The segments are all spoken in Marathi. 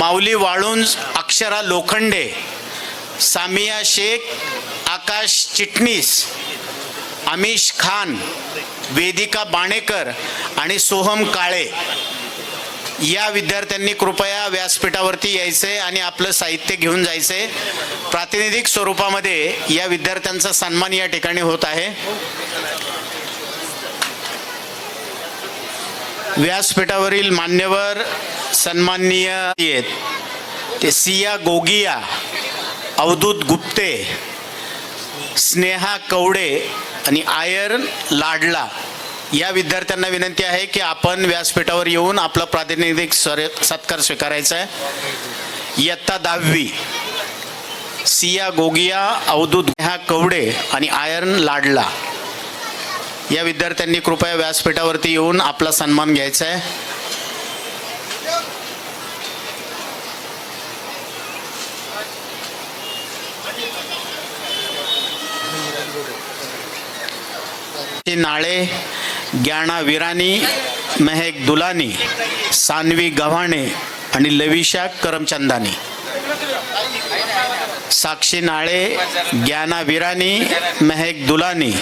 माऊली वाळुंज अक्षरा लोखंडे सामिया शेख आकाश चिटणीस अमिश खान वेदिका बाणेकर आणि सोहम काळे. या विद्यार्थ्यांनी कृपया व्यासपीठावरती यायचे आणि आपलं साहित्य घेऊन जायचे. प्रातिनिधिक स्वरूपामध्ये या विद्यार्थ्यांचा सन्मान या ठिकाणी होत आहे. व्यासपीठावरील मान्यवर सन्माननीय आहेत. ते सिया गोगिया अवधूत गुप्ते स्नेहा कवडे आणि आयर्न लाडला. या विद्यार्थ्यांना विनंती आहे की आपण व्यासपीठावर येऊन आपला प्रातिनिधिक स्वर सत्कार स्वीकारायचा आहे. इयत्ता दहावी. सिया गोगिया अवधूत स्नेहा कवडे आणि आयर्न लाडला. या विद्यार्थ्यांनी कृपया व्यासपीठावरती येऊन आपला सन्मान घ्यायचा आहे. नाळे ज्ञाना विरानी मेहेक दुलानी सानवी गव्हाणे आणि लविशा करमचंदानी. साक्षी नाळे ज्ञाना विरानी मेहेक दुलानी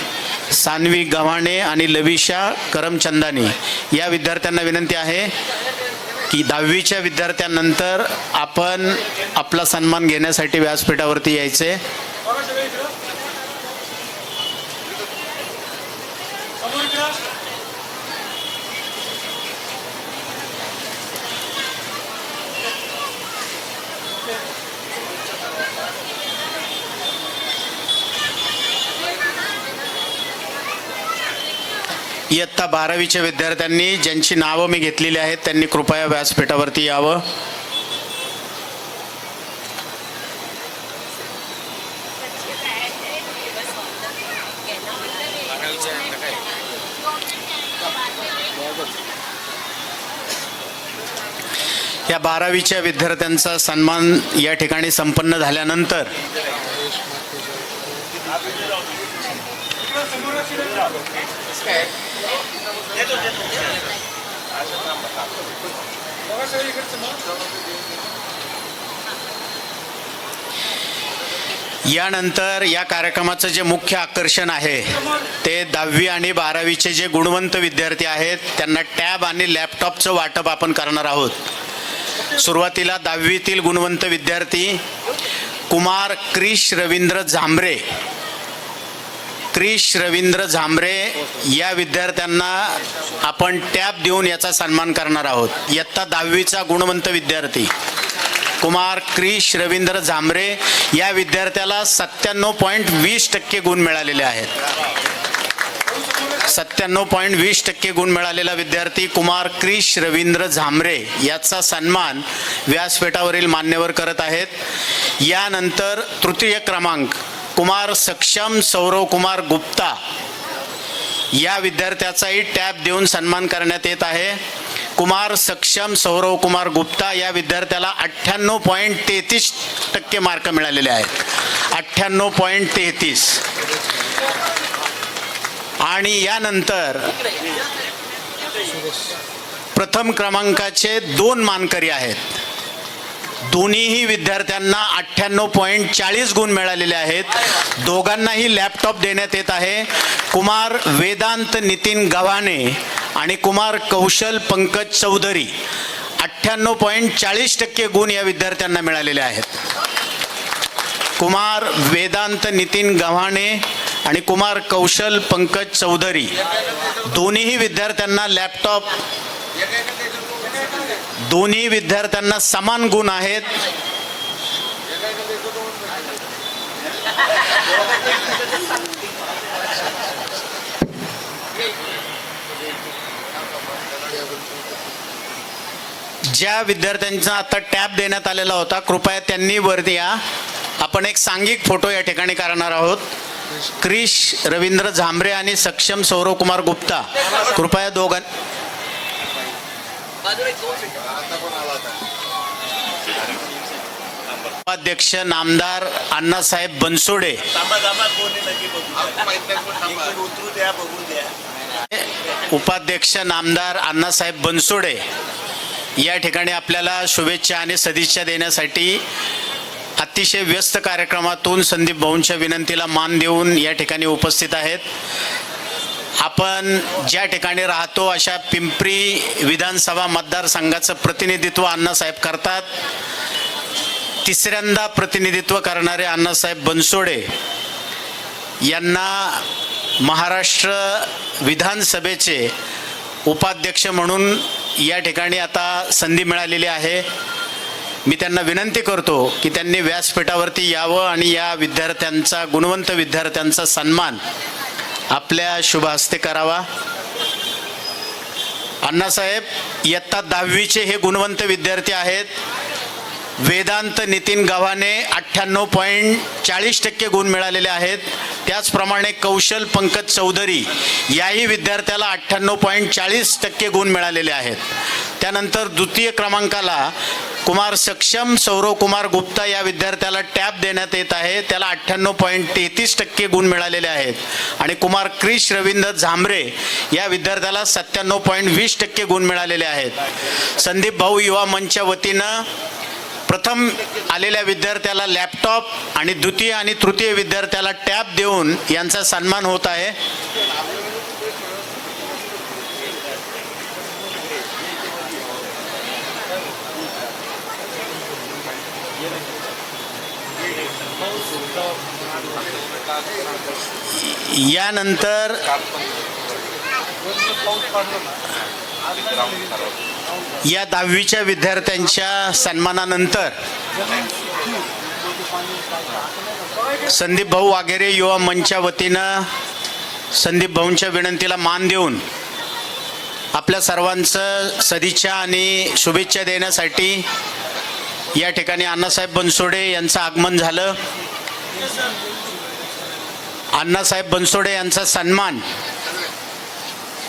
सानवी गव्हाणे आणि लविशा करमचंदानी. या विद्यार्थ्यांना विनंती आहे की दहावीच्या विद्यार्थ्यांनंतर आपण आपला सन्मान घेण्यासाठी व्यासपीठावरती यायचे. इयत्ता बारावीच्या विद्यार्थ्यांनी ज्यांची नावं मी घेतलेली आहेत त्यांनी कृपया व्यासपीठावरती यावं. या बारावीच्या विद्यार्थ्यांचा सन्मान या ठिकाणी संपन्न झाल्यानंतर यानंतर या कार्यक्रमाचं जे मुख्य आकर्षण आहे ते दहावी आणि बारावीचे जे गुणवंत विद्यार्थी आहेत त्यांना टॅब आणि लॅपटॉपचं वाटप आपण करणार आहोत. सुरुवातीला दहावीतील गुणवंत विद्यार्थी कुमार क्रिश रवींद्र झांबरे क्रिश रवींद्र झांबरे या विद्यार्थ्यांना आपण टॅब देऊन याचा सन्मान करणार आहोत. इयत्ता दहावीचा गुणवंत विद्यार्थी कुमार क्रिश रवींद्र झांबरे या विद्यार्थ्याला सत्त्याण्णव पॉईंट वीस टक्के गुण मिळालेले आहेत. सत्त्याण्णव पॉईंट वीस टक्के गुण मिळालेला विद्यार्थी कुमार क्रिश रवींद्र झांबरे याचा सन्मान व्यासपीठावरील मान्यवर करत आहेत. यानंतर तृतीय क्रमांक कुमार सक्षम सौरव कुमार गुप्ता या विद्यार्थ्याचाही टॅब देऊन सन्मान करण्यात येत आहे. कुमार सक्षम सौरव कुमार गुप्ता या विद्यार्थ्याला अठ्ठ्याण्णव पॉईंट तेहतीस टक्के मार्क मिळालेले आहेत. अठ्ठ्याण्णव पॉईंट तेहतीस. आणि यानंतर प्रथम क्रमांकाचे दोन मानकरी आहेत. दोन्हीही विद्यार्थ्यांना अठ्ठ्याण्णव पॉईंट चाळीस गुण मिळालेले आहेत. दोघांनाही लॅपटॉप देण्यात येत आहे. कुमार वेदांत नितीन गव्हाणे आणि कुमार कौशल पंकज चौधरी अठ्ठ्याण्णव पॉईंट चाळीस टक्के गुण या विद्यार्थ्यांना मिळालेले आहेत. कुमार वेदांत नितीन गव्हाणे आणि कुमार कौशल पंकज चौधरी दोन्हीही विद्यार्थ्यांना लॅपटॉप दोन्ही विद्यार्थ्यांना समान गुण आहेत. ज्या विद्यार्थ्यांचा आता टॅब देण्यात आलेला होता कृपया त्यांनी वरती या. आपण एक सांघिक फोटो या ठिकाणी करणार आहोत. क्रिश रवींद्र झांबरे आणि सक्षम सौरव कुमार गुप्ता कृपया दोघां उपाध्यक्ष नामदार अण्णासाहेब बनसोडे. उपाध्यक्ष नामदार अण्णासाहेब बनसोडे. या ठिकाणी आपल्याला शुभेच्छा आणि सदिच्छा देण्यासाठी अतिशय व्यस्त कार्यक्रमातून संदीप भाऊंच्या विनंतीला मान देऊन या ठिकाणी उपस्थित आहेत. आपण ज्या ठिकाणी राहतो अशा पिंपरी विधानसभा मतदारसंघाचं प्रतिनिधित्व अण्णासाहेब करतात. तिसऱ्यांदा प्रतिनिधित्व करणारे अण्णासाहेब बनसोडे यांना महाराष्ट्र विधानसभेचे उपाध्यक्ष म्हणून या ठिकाणी आता संधी मिळालेली आहे. मी त्यांना विनंती करतो की त्यांनी व्यासपीठावरती यावं आणि या विद्यार्थ्यांचा गुणवंत विद्यार्थ्यांचा सन्मान आपल्या शुभ हस्ते करावा. अण्णासाहेब इयत्ता दहावीचे हे गुणवंत विद्यार्थी आहेत. वेदांत नितीन गव्हाणे अठ्ठ्याण्णव पॉईंट चाळीस टक्के गुण मिळालेले आहेत. त्याचप्रमाणे कौशल पंकज चौधरी याही विद्यार्थ्याला अठ्ठ्याण्णव पॉईंट चाळीस टक्के गुण मिळालेले आहेत. त्यानंतर द्वितीय क्रमांकाला कुमार सक्षम सौरव कुमार गुप्ता या विद्यार्थ्याला टॅप देण्यात येत आहे. त्याला अठ्ठ्याण्णव पॉईंट तेहतीस टक्के गुण मिळालेले आहेत. आणि कुमार क्रिश रवींद्र झांबरे या विद्यार्थ्याला सत्त्याण्णव पॉईंट वीस टक्के गुण मिळालेले आहेत. संदीप भाऊ युवा मंचच्या वतीनं प्रथम आलेल्या विद्यार्थ्याला लॅपटॉप आणि द्वितीय आणि तृतीय विद्यार्थ्याला टॅप देऊन यांचा सन्मान होत आहे. यानंतर या दहावीच्या विद्यार्थ्यांच्या सन्मानानंतर संदीप भाऊ वाघेरे युवा मंचच्या वतीनं संदीप भाऊंच्या विनंतीला मान देऊन आपल्या सर्वांचं सदिच्छा आणि शुभेच्छा देण्यासाठी या ठिकाणी अण्णासाहेब बनसोडे यांचं आगमन झालं. अण्णासाहेब बनसोडे यांचा सन्मान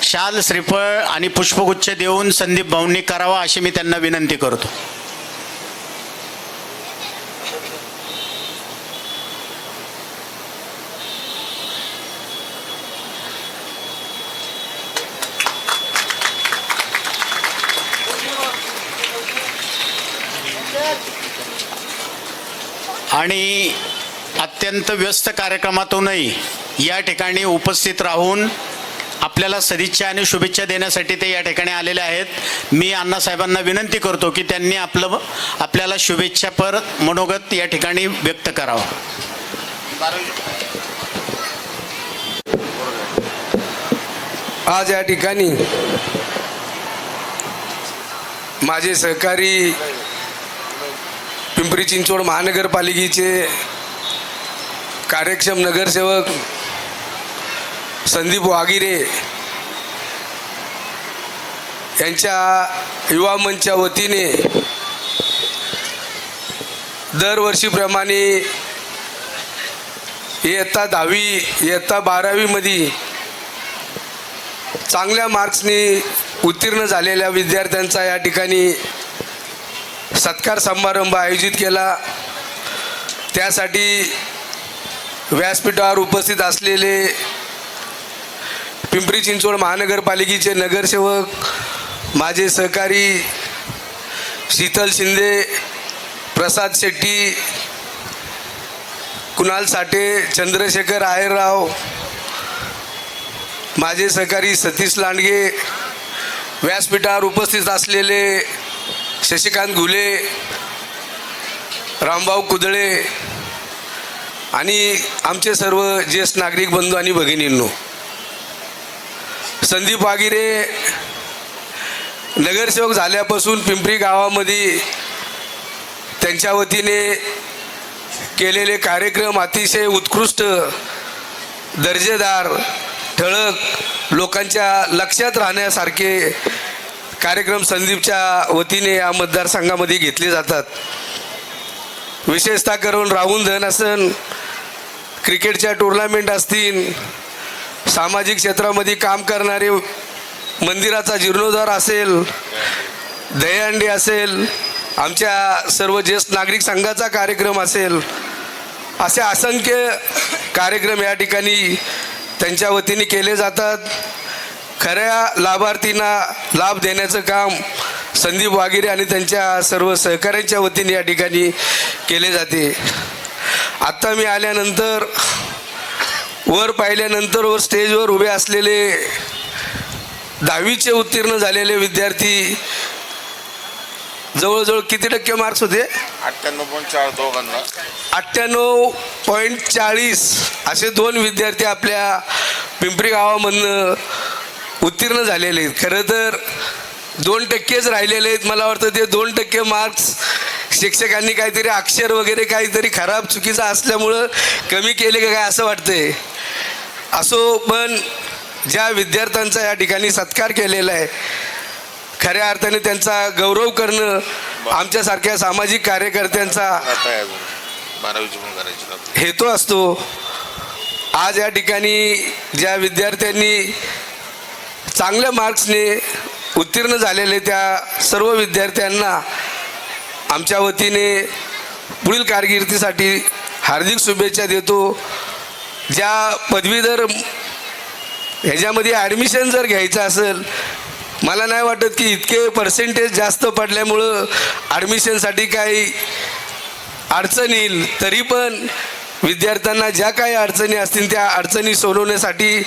शाल श्रीफळ आणि पुष्पगुच्छ देऊन संदीप भाऊंनी करावा अशी मी त्यांना विनंती करतो. आणि अत्यंत व्यस्त कार्यक्रमातूनही या ठिकाणी उपस्थित राहून आपल्याला सदिच्छा आणि शुभेच्छा देण्यासाठी ते या ठिकाणी आलेले आहेत. मी अण्णासाहेबांना विनंती करतो की त्यांनी आपलं आपल्याला शुभेच्छापर मनोगत या ठिकाणी व्यक्त करावं. आज या ठिकाणी माझे सहकारी पिंपरी चिंचवड महानगरपालिकेचे कार्यक्षम नगरसेवक संदीप वागिरे यांच्या युवा मंचच्या वतीने दरवर्षीप्रमाणे इयत्ता दहावी इयत्ता बारावीमध्ये चांगल्या मार्क्सनी उत्तीर्ण झालेल्या विद्यार्थ्यांचा या ठिकाणी सत्कार समारंभ आयोजित केला. त्यासाठी व्यासपीठावर उपस्थित असलेले पिंपरी चिंचवड महानगरपालिकेचे नगरसेवक माझे सहकारी शीतल शिंदे प्रसाद शेट्टी कुणाल साठे चंद्रशेखर आयरराव माझे सहकारी सतीश लांडगे व्यासपीठावर उपस्थित असलेले शशिकांत घुले रामभाऊ कुदळे आणि आमचे सर्व ज्येष्ठ नागरिक बंधू आणि भगिनींनो संदीप वागिरे नगरसेवक झाल्यापासून पिंपरी गावामध्ये त्यांच्या वतीने केलेले कार्यक्रम अतिशय उत्कृष्ट दर्जेदार ठळक लोकांच्या लक्षात राहण्यासारखे कार्यक्रम संदीपच्या वतीने या मतदारसंघामध्ये घेतले जातात. विशेषतः करून राहून धन असन क्रिकेटच्या टुर्नामेंट असतील सामाजिक क्षेत्रामध्ये काम करणारे मंदिराचा जीर्णोद्धार असेल दहीहंडी असेल आमच्या सर्व ज्येष्ठ नागरिक संघाचा कार्यक्रम असेल असे असंख्य कार्यक्रम या ठिकाणी त्यांच्या वतीने केले जातात. खऱ्या लाभार्थींना लाभ देण्याचं काम संदीप वागिरे आणि त्यांच्या सर्व सहकाऱ्यांच्या वतीने या ठिकाणी केले जाते. आत्ता मी आल्यानंतर वर पाहिल्यानंतर वर स्टेजवर उभे असलेले दहावीचे उत्तीर्ण झालेले विद्यार्थी जवळजवळ किती टक्के मार्क्स होते? अठ्ठ्याण्णव पॉईंट चार दोघांना. अठ्ठ्याण्णव पॉईंट चाळीस असे दोन विद्यार्थी आपल्या पिंपरी गावामधनं उत्तीर्ण झालेले आहेत. खरं तर दोन टक्केच राहिलेले आहेत. मला वाटतं ते दोन टक्के मार्क्स शिक्षकांनी काहीतरी अक्षर वगैरे काहीतरी खराब चुकीचं असल्यामुळं कमी केले का काय असं वाटतंय? असो पण ज्या विद्यार्थ्यांचा या ठिकाणी सत्कार केलेला आहे खऱ्या अर्थाने त्यांचा गौरव करणं आमच्यासारख्या सामाजिक कार्यकर्त्यांचा. हेतू असतो. आज या ठिकाणी ज्या विद्यार्थ्यांनी चांगल्या मार्क्सने उत्तीर्ण झालेले त्या सर्व विद्यार्थ्यांना आमच्या वतीने पुढील कारकिर्दीसाठी हार्दिक शुभेच्छा देतो. ज्या पदवीधर ह्याच्यामध्ये ॲडमिशन जर घ्यायचं असेल मला नाही वाटत की इतके पर्सेंटेज जास्त पडल्यामुळं ॲडमिशनसाठी काही अडचण येईल. तरी पण विद्यार्थ्यांना ज्या काही अडचणी असतील त्या अडचणी सोडवण्यासाठी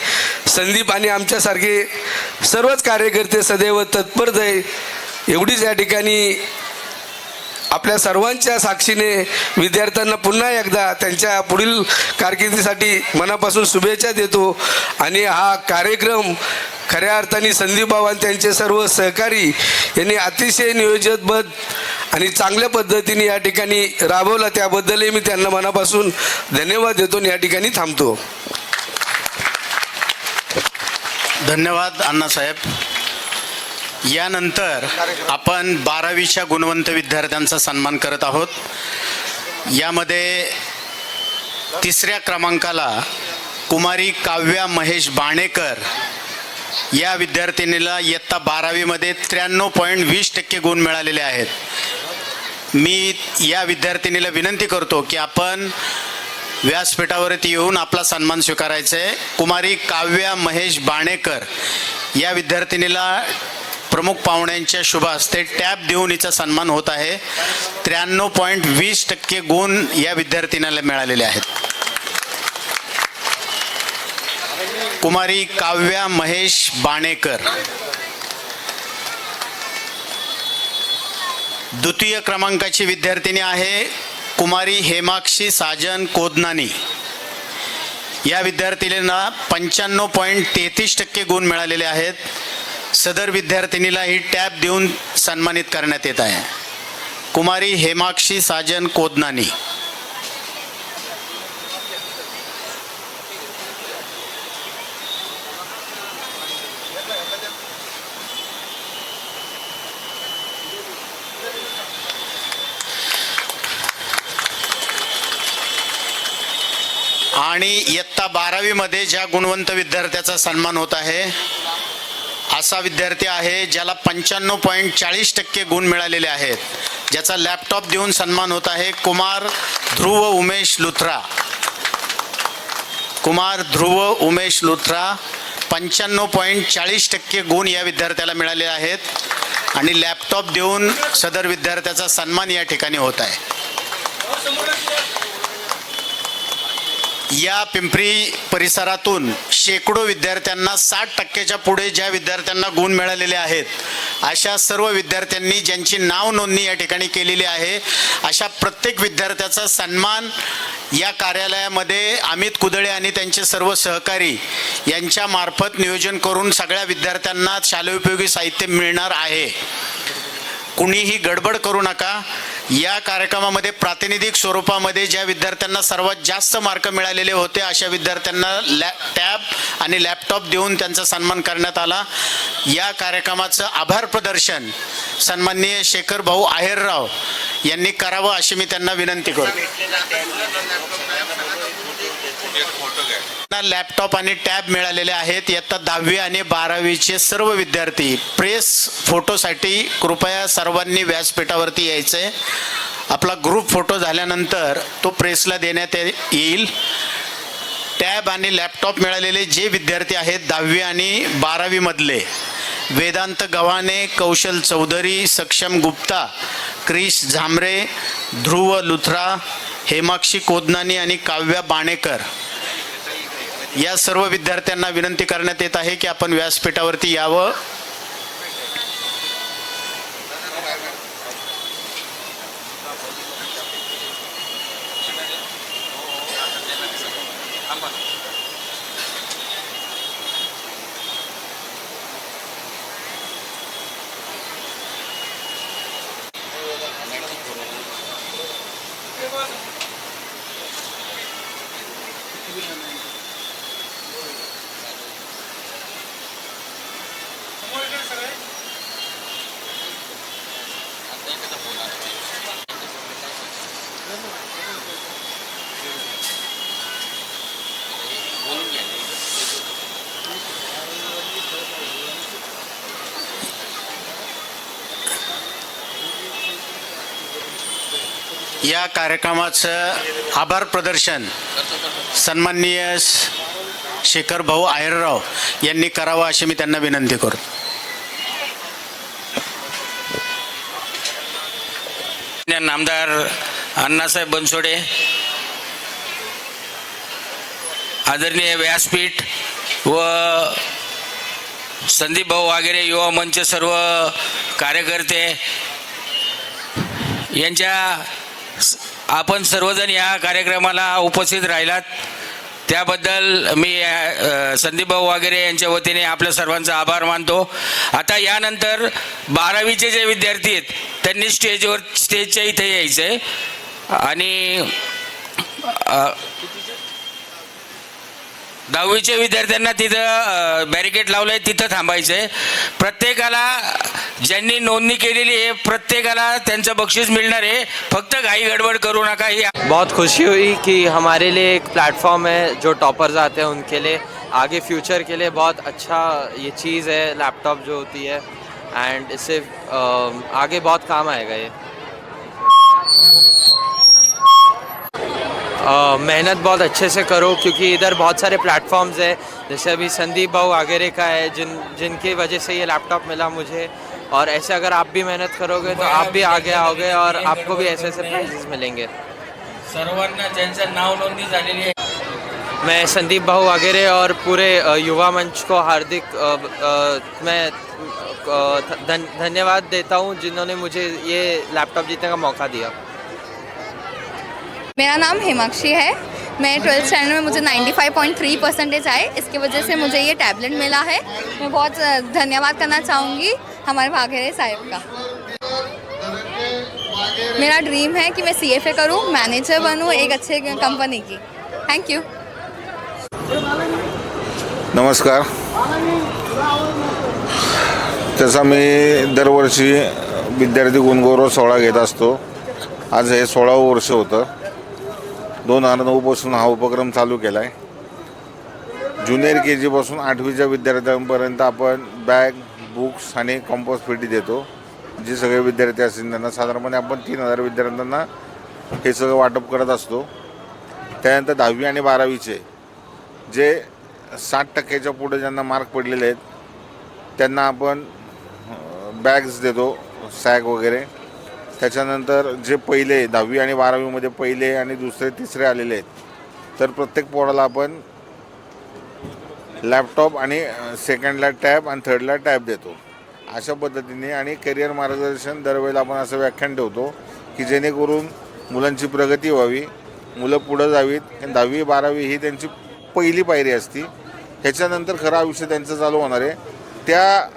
संदीप आणि आमच्यासारखे सर्वच कार्यकर्ते सदैव तत्पर आहे. एवढीच या ठिकाणी आपल्या सर्वांच्या साक्षीने विद्यार्थ्यांना पुन्हा एकदा त्यांच्या पुढील कारकिर्दीसाठी मनापासून शुभेच्छा देतो. आणि हा कार्यक्रम खऱ्या अर्थाने संदीप आणि त्यांचे सर्व सहकारी यांनी अतिशय नियोजितबद्ध आणि चांगल्या पद्धतीने या ठिकाणी राबवला. त्याबद्दलही मी त्यांना मनापासून धन्यवाद देतो आणि या ठिकाणी थांबतो. धन्यवाद अण्णासाहेब. यानंतर आपण बारावीच्या गुणवंत विद्यार्थ्यांचा सन्मान करत आहोत. यामध्ये तिसऱ्या क्रमांकाला कुमारी काव्या महेश बाणेकर या विद्यार्थिनीला इयत्ता बारावीमध्ये त्र्याण्णव पॉईंट वीस टक्के गुण मिळालेले आहेत. मी या विद्यार्थिनीला विनंती करतो की आपण व्यासपीठावरती येऊन आपला सन्मान स्वीकारायचा. आहे कुमारी काव्या महेश बाणेकर या विद्यार्थिनीला प्रमुख पाहुण्यांच्या शुभ हस्ते टॅब देऊन हिचा सन्मान होत आहे. त्र्याण्णव पॉईंट वीस टक्के गुण या विद्यार्थिनीला मिळालेले आहेत. कुमारी काव्या महेश बाणेकर. द्वितीय क्रमांकाची विद्यार्थिनी आहे कुमारी हेमाक्षी साजन कोदनानी. या विद्यार्थिनींना पंच्याण्णव पॉईंट तेहतीस टक्के गुण मिळालेले आहेत. सदर विद्यार्थिनीला ही टॅब देऊन सन्मानित करण्यात येत आहे. कुमारी हेमाक्षी साजन कोदनानी. आणि इयत्ता बारावीमध्ये ज्या गुणवंत विद्यार्थ्याचा सन्मान होत आहे असा विद्यार्थी आहे ज्याला पंच्याण्णव पॉईंट चाळीस टक्के गुण मिळालेले आहेत. ज्याचा लॅपटॉप देऊन सन्मान होत आहे कुमार ध्रुव उमेश लुथरा. कुमार ध्रुव उमेश लुथरा पंच्याण्णव पॉईंट चाळीस टक्के गुण या विद्यार्थ्याला मिळाले आहेत. आणि लॅपटॉप देऊन सदर विद्यार्थ्याचा सन्मान या ठिकाणी होत आहे. या पिंपरी परिसरातून शेकडो विद्यार्थ्यांना साठ टक्क्याच्या पुढे ज्या विद्यार्थ्यांना गुण मिळालेले आहेत अशा सर्व विद्यार्थ्यांनी ज्यांची नाव नोंदणी या ठिकाणी केलेली आहे अशा प्रत्येक विद्यार्थ्याचा सन्मान या कार्यालयामध्ये अमित कुदळे आणि त्यांचे सर्व सहकारी यांच्या मार्फत नियोजन करून सगळ्या विद्यार्थ्यांना शालेयोपयोगी साहित्य मिळणार आहे. कुणीही गडबड करू नका. या कार्यक्रमामध्ये प्रातिनिधिक स्वरूपामध्ये ज्या विद्यार्थ्यांना सर्वात जास्त मार्क मिळालेले होते अशा विद्यार्थ्यांना लॅ टॅब आणि लॅपटॉप देऊन त्यांचा सन्मान करण्यात आला. या कार्यक्रमाचं आभार प्रदर्शन सन्माननीय शेखर भाऊ आहेरराव यांनी करावं अशी मी त्यांना विनंती करतो लॅपटॉप आणि टॅब मिळालेले आहेत. इयत्ता दहावी आणि बारावीचे सर्व विद्यार्थी प्रेस फोटोसाठी कृपया सर्वांनी व्यासपीठावरती यायचं. आहे आपला ग्रुप फोटो झाल्यानंतर तो प्रेसला देण्यात येईल. टॅब आणि लॅपटॉप मिळालेले जे विद्यार्थी आहेत दहावी आणि बारावीमधले. वेदांत गव्हाणे कौशल चौधरी सक्षम गुप्ता क्रिश झांबरे ध्रुव लुथरा हेमाक्षी कोदनानी आणि काव्या बाणेकर या सर्व विद्यार्थ्यांना विनंती करण्यात येत आहे की आपण व्यासपीठावरती यावं. या कार्यक्रमाचं आभार प्रदर्शन सन्माननीय शेखर भाऊ आयरराव यांनी करावं अशी मी त्यांना विनंती करतो आमदार नामदार अण्णासाहेब बनसोडे आदरणीय व्यासपीठ व संदीप भाऊ वगैरे युवा मंच सर्व कार्यकर्ते यांच्या आपण सर्वजण या कार्यक्रमाला उपस्थित राहिलात. त्याबद्दल मी संदीपभाऊ संदीप भाऊ वगैरे यांच्या वतीने आपल्या सर्वांचा आभार मानतो. आता यानंतर बारावीचे जे विद्यार्थी आहेत त्यांनी स्टेजवर स्टेजच्या इथे यायचं आहे आणि दहावीच्या विद्यार्थ्यांना तिथं बॅरिकेड लावलं आहे तिथं थांबायचं आहे प्रत्येकाला ज्यांनी नोंदणी केलेली आहे प्रत्येकाला त्यांचं बक्षीस मिळणार आहे. फक्त घाई गडबड करू नका ही बहुत खुशी हुई कि हमारे लिए एक प्लेटफॉर्म है जो टॉपर्स आते हैं उनके लिए। आगे फ्यूचर के लिए बहुत अच्छा ये चीज़ है लैपटॉप जो होती है। एंड इससे आगे बहुत काम आएगा ये। मेहनत बहुत अच्छे से करो क्योंकि इधर बहुत सारे प्लेटफॉर्म्स है। जैसे अभी संदीप भाऊ आगेरे का है जिन जिनकी वजह से ये लैपटॉप मिला मुझे। और ऐसे अगर आप भी मेहनत करोगे तो आप भी आगे आओगे और आपको भी ऐसे ऐसे प्राइजेस मिलेंगे। सर्वांना ज्यांचं नाव नोंदणी झालेली आहे. मैं संदीप भाऊ वगैरह और पूरे युवा मंच को हार्दिक मैं धन्यवाद देता हूँ जिन्होंने मुझे ये लैपटॉप जीतने का मौका दिया। मेरा नाम हेमाक्षी है। मैं ट्वेल्थ स्टैंडर्ड में मुझे 95.3 परसेंटेज आए। इसकी वजह से मुझे ये टैबलेट मिला है। मैं बहुत धन्यवाद करना चाहूँगी हमारे भागेरे साहब का। मेरा ड्रीम है कि मैं सी एफ ए करूँ मैनेजर बनूँ एक अच्छे कंपनी की। थैंक यू नमस्कार। तसा मी दरवर्षी विद्यार्थी गुणगौरव सोहळा घेत असतो. आज हे सोळावं वर्ष होतं. दोन हजार नऊपासून हा उपक्रम चालू केला आहे ज्युनियर के जीपासून आठवीच्या विद्यार्थ्यांपर्यंत आपण बॅग बुक्स आणि कंपोज पेटी देतो जे सगळे विद्यार्थी असतील त्यांना. साधारणपणे आपण तीन हजार विद्यार्थ्यांना हे सगळं वाटप करत असतो. त्यानंतर दहावी आणि बारावीचे जे साठ टक्क्याच्या पुढे ज्यांना मार्क पडलेले आहेत त्यांना आपण बॅग्स देतो सॅग वगैरे. त्याच्यानंतर जे पहिले दहावी आणि बारावीमध्ये पहिले आणि दुसरे तिसरे आलेले आहेत तर प्रत्येक पोराला आपण लॅपटॉप आणि सेकंडला टॅब आणि थर्डला टॅब देतो. अशा पद्धतीने आणि करिअर मार्गदर्शन दरवेळेला आपण असं व्याख्यान ठेवतो की जेणेकरून मुलांची प्रगती व्हावी मुलं पुढं जावीत. आणि दहावी बारावी ही त्यांची पहिली पायरी असती. ह्याच्यानंतर खरं आयुष्य त्यांचं चालू होणार आहे. त्या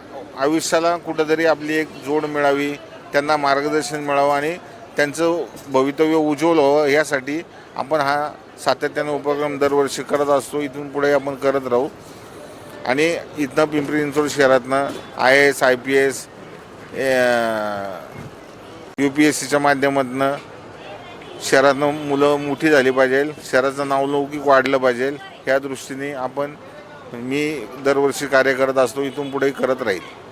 आयुष्याला कुठंतरी आपली एक जोड मिळावी. त्यांना मार्गदर्शन मिळावं आणि त्यांचं भवितव्य उज्ज्वल व्हावं यासाठी आपण हा सातत्याने उपक्रम दरवर्षी करत असतो. इथून पुढे आपण करत राहू. आणि इथनं Pimpri Chinchwad शहरातनं I S I P S U P S सीच्या माध्यमातून शहरातनं मुलं मोठी झाली पाहिजे. शहराचं नावलौकिक वाढलं पाहिजे. ह्या दृष्टीने आपण मी दरवर्षी कार्य करत असतो. इथून पुढेही करत राहील.